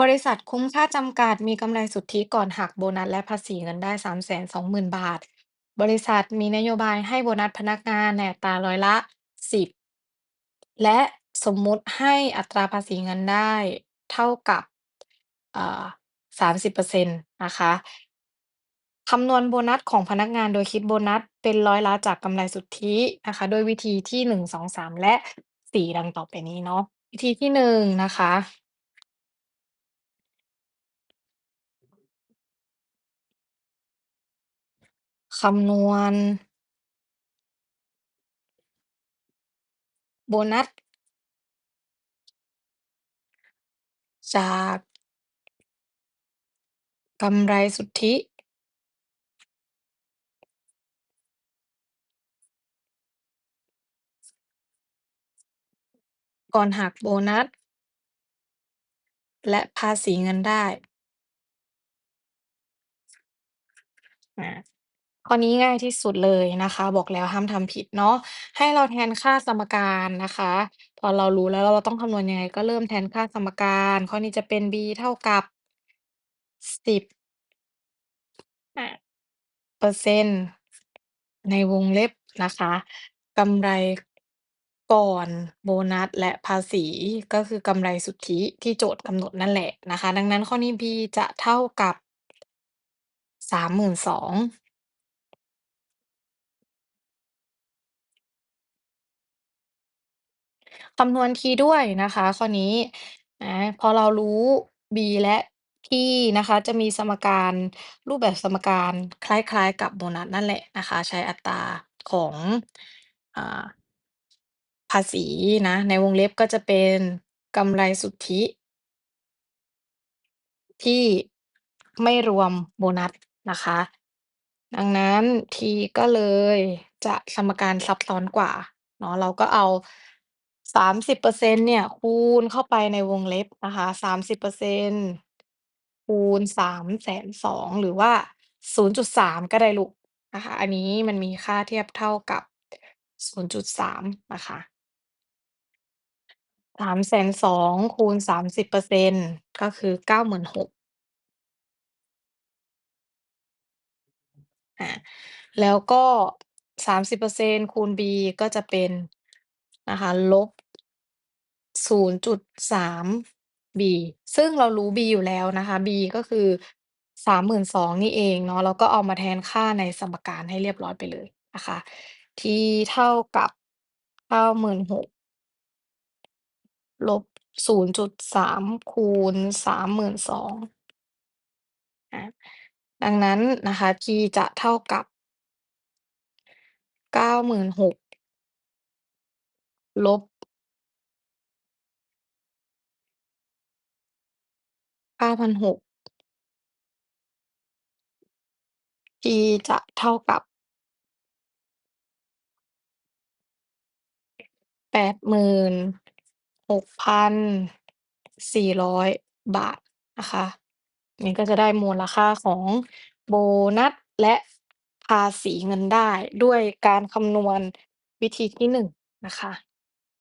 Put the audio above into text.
บริษัทคุ้มค่าจำกัด มีกำไรสุทธิก่อนหักโบนัสและภาษีเงินได้ 320,000 บาท บริษัทมีนโยบายให้โบนัสพนักงานในอัตราร้อยละ 10 และสมมุติให้อัตราภาษีเงินได้เท่ากับเอ่อ30%นต์นะคะคำนวณโบนัสของพนักงานโดยคิดโบนัสเป็นร้อยละจากกำไรสุทธินะคะโดยวิธีที่1 2 3และ4ดังต่อไปนี้เนาะวิธีที่1นะคะ คำนวณ โบนัส จากกำไรสุทธิก่อนหักโบนัส และภาษีเงินได้ ข้อนี้ง่ายที่สุดเลยนะคะ บอกแล้วห้ามทำผิดเนาะ ให้เราแทนค่าสมการนะคะ พอเรารู้แล้วว่าเราต้องคำนวณยังไง ก็เริ่มแทนค่าสมการ ข้อนี้จะเป็น b เท่ากับ 10อาเปอร์เซ็นต์ ในวงเล็บนะคะ กำไรก่อนโบนัสและภาษี ก็คือกำไรสุทธิที่โจทย์กำหนดนั่นแหละนะคะ ดังนั้นข้อนี้ b จะเท่ากับ 32,000 คำนวณ t ด้วยนะคะข้อนี้ อา พอเรารู้ b และ t นะคะ จะมีสมการ รูปแบบสมการคล้าย ๆ กับโบนัสนั่นแหละนะคะ ใช้อัตราของ อ่า ภาษีนะ ในวงเล็บก็จะเป็นกำไรสุทธิ ที่ไม่รวมโบนัสนะคะ ดังนั้น t ก็เลยจะสมการซับซ้อนกว่าเนาะ เราก็เอา 30%เนี่ย คูณเข้าไปในวงเล็บนะคะ 30%คูณ 320,000 หรือว่า 0.3 ก็ได้ลูกนะคะ อันนี้มันมีค่าเทียบเท่ากับ 0.3 นะคะ 320,000คูณ 30%ก็คือ 96,000อาแล้วก็ 30%คูณ b ก็จะเป็น นะคะ ลบ 0.3 b ซึ่งเรารู้ b อยู่แล้วนะคะ b ก็คือ 32,000 นี่เองเนาะเราก็เอามาแทนค่าในสมการให้เรียบร้อยไปเลยนะคะ t เท่ากับ 96,000 ลบ 0.3 คูณ 32,000อาดังนั้นนะคะ t จะเท่ากับ 96,000 ลบ9,600 t จะเท่ากับ86,400บาทนะคะ นี่ก็จะได้มูลค่าของโบนัสและภาษีเงินได้ด้วยการคำนวณวิธีที่1นะคะ